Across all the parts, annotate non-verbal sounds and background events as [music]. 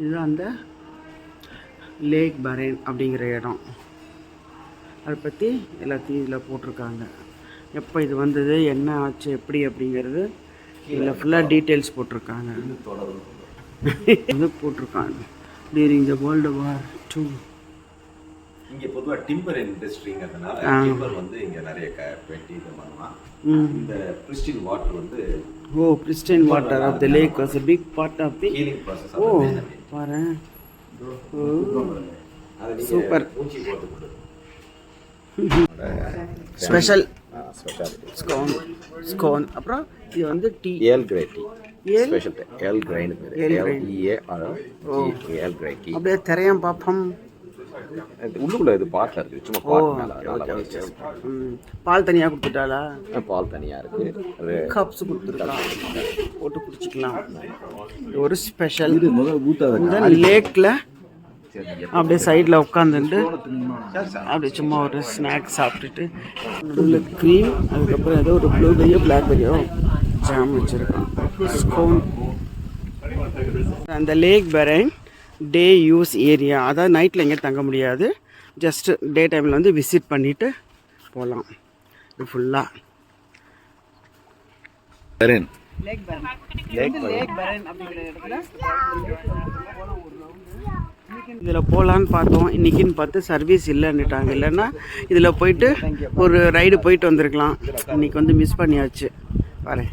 இதுதான் அந்த லேக் பரேன் அப்படிங்கிற இடம். அதை பற்றி எல்லாத்தையும் இதில் போட்டிருக்காங்க. எப்போ இது வந்தது என்ன ஆச்சு எப்படி அப்படிங்கிறது இதில் ஃபுல்லாக டீட்டெயில்ஸ் போட்டிருக்காங்க. இது போட்டிருக்காங்க. During the world war two இங்க பொதுவா டிம்பர் இண்டஸ்ட்ரிங்கிறதுனால. டிம்பர் வந்து இங்க நிறைய க வெட்டி இது பண்ணலாம் இந்த கிறிஸ்டின் வாட்டர் வந்து ஓ pristine water of the lake was a big part of the healing process oh. பாரு அதை நீங்க Super. பூச்சி போட்டு கொடு [laughs] ஸ்பெஷல். ஸ்கோன். ஸ்கோன். அப்புறம் இது வந்து tea. Earl Grey tea. Earl? Special Earl Grey. Earl. இஏ ஏல் கிரே டீ. அப்படியே திரையம் பார்ப்போம் உள்ளுக்குள்ள இது பாட்டில் இருக்கு. சும்மா ஓ பாட் மேல அதனால ஓகே ஓகே வச்சிருக்கேன். ம். பால் தனியாக கொடுத்துட்டாளா? பால் தனியா இருக்கு. அது கப்ஸ் கொடுத்துருக்கான் போட்டு குடிச்சிக்கலாம். ஒரு ஸ்பெஷல் முதல் ஊத்தாத இந்த லேக்கில் அப்படியே சைடில் உட்காந்துட்டு அப்படியே சும்மா ஒரு ஸ்நாக்ஸ் சாப்பிட்டுட்டு நடுவில் க்ரீம் அதுக்கப்புறம் ஏதோ ஒரு ப்ளூபெரியோ பிளாக்பெரியோ ஜாம் வச்சுருக்கான். ஸ்கோன் அந்த லேக் பெரைன் டே யூஸ் ஏரியா அதாவது நைட்டில் எங்கேயும் தங்க முடியாது. ஜஸ்ட் டே டைமில் வந்து விசிட் பண்ணிவிட்டு போகலாம் இது ஃபுல்லாக பெரன் இதில் போகலான்னு பார்த்தோம். இன்றைக்கின்னு பார்த்து சர்வீஸ் இல்லைன்னுட்டாங்க. இல்லைன்னா இதில் போயிட்டு ஒரு ரைடு போயிட்டு வந்திருக்கலாம். இன்னைக்கு வந்து மிஸ் பண்ணியாச்சு. ஒரு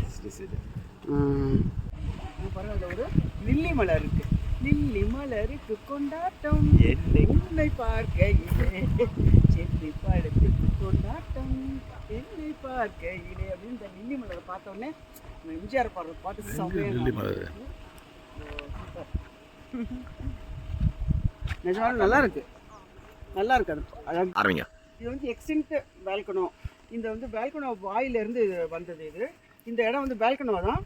லில்லி மலர் இருக்கு. லில்லி மலருக்கு கொண்டாட்டம். என்னை பார்க்கையிலே சென்னி படத்துக்கு கொண்டாட்டம். என்னை பார்க்கையிலே அப்படின்னு இந்த லில்லி மலரை பார்த்த உடனே நம்ம எம்ஜிஆர் பாடுற பாட்டு செம்மையா நிஜமாலும் நல்லா இருக்கு. நல்லா இருக்கு அது. அழகு இது வந்து எக்ஸ்டென்ட் பால்கனோ இந்த வந்து பால்கனோ வாயிலிருந்து வந்தது இது. இந்த இடம் வந்து பால்கனோ தான்.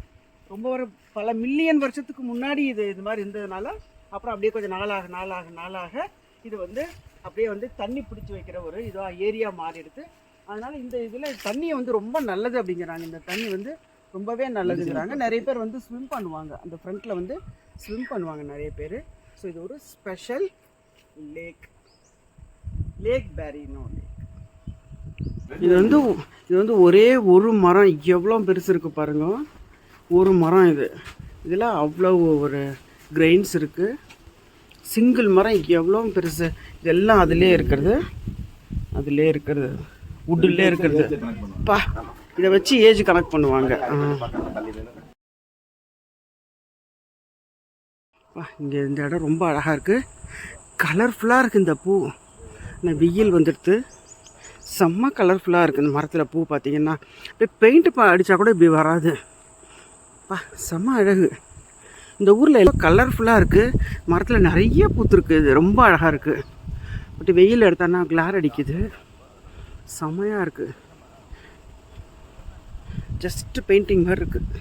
ரொம்ப ஒரு பல மில்லியன் வருஷத்துக்கு முன்னாடி இது இது மாதிரி இருந்ததுனால அப்புறம் அப்படியே கொஞ்சம் நாளாக நாளாக நாளாக இது வந்து அப்படியே வந்து தண்ணி பிடிச்சி வைக்கிற ஒரு இதாக ஏரியா மாறிடுது. அதனால இந்த இதில் தண்ணியை வந்து ரொம்ப நல்லது அப்படிங்கிறாங்க. இந்த தண்ணி வந்து ரொம்பவே நல்லதுங்கிறாங்க. நிறைய பேர் வந்து ஸ்விம் பண்ணுவாங்க. அந்த ஃப்ரண்ட்டில் வந்து ஸ்விம் பண்ணுவாங்க நிறைய பேர். ஸோ இது ஒரு ஸ்பெஷல் லேக் லேக் பேரினோ லேக் இது வந்து இது வந்து ஒரே ஒரு மரம். எவ்வளோ பெருசு இருக்கு பாருங்க. ஒரு மரம் இது. இதில் அவ்வளோ ஒரு கிரெயின்ஸ் இருக்குது சிங்கிள் மரம் எவ்வளோ பெருசு? இதெல்லாம் அதிலே இருக்கிறது. அதிலே இருக்கிறது. வுட்டிலே இருக்கிறது. பா இதை வச்சு ஏஜ் கனெக்ட் பண்ணுவாங்க. இங்கே இந்த இடம் ரொம்ப அழகாக இருக்குது கலர்ஃபுல்லாக இருக்குது இந்த பூ. இந்த வெயில் வந்துடுது செம்ம கலர்ஃபுல்லாக இருக்குது இந்த மரத்தில் பூ பார்த்தீங்கன்னா அப்படியே பெயிண்ட் பா அடித்தா கூட இப்படி வராது. பா செம்ம அழகு. இந்த ஊரில் எல்லாம் கலர்ஃபுல்லாக இருக்குது மரத்தில் நிறைய பூத்துருக்கு இது ரொம்ப அழகாக இருக்குது பட் வெயில் எடுத்தானா கிளார் அடிக்குது. செம்மையாக இருக்குது ஜஸ்ட்டு பெயிண்டிங் மாதிரி இருக்குது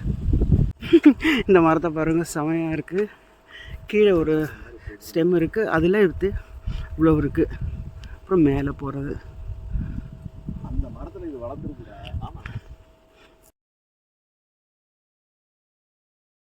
இந்த மரத்தை பாருங்கள் செமையாக இருக்குது கீழே ஒரு ஸ்டெம் இருக்குது அதில் எடுத்து இவ்வளோ இருக்குது அப்புறம் மேலே போகிறது அந்த மரத்தில் இது வளர்ந்துருக்குடா.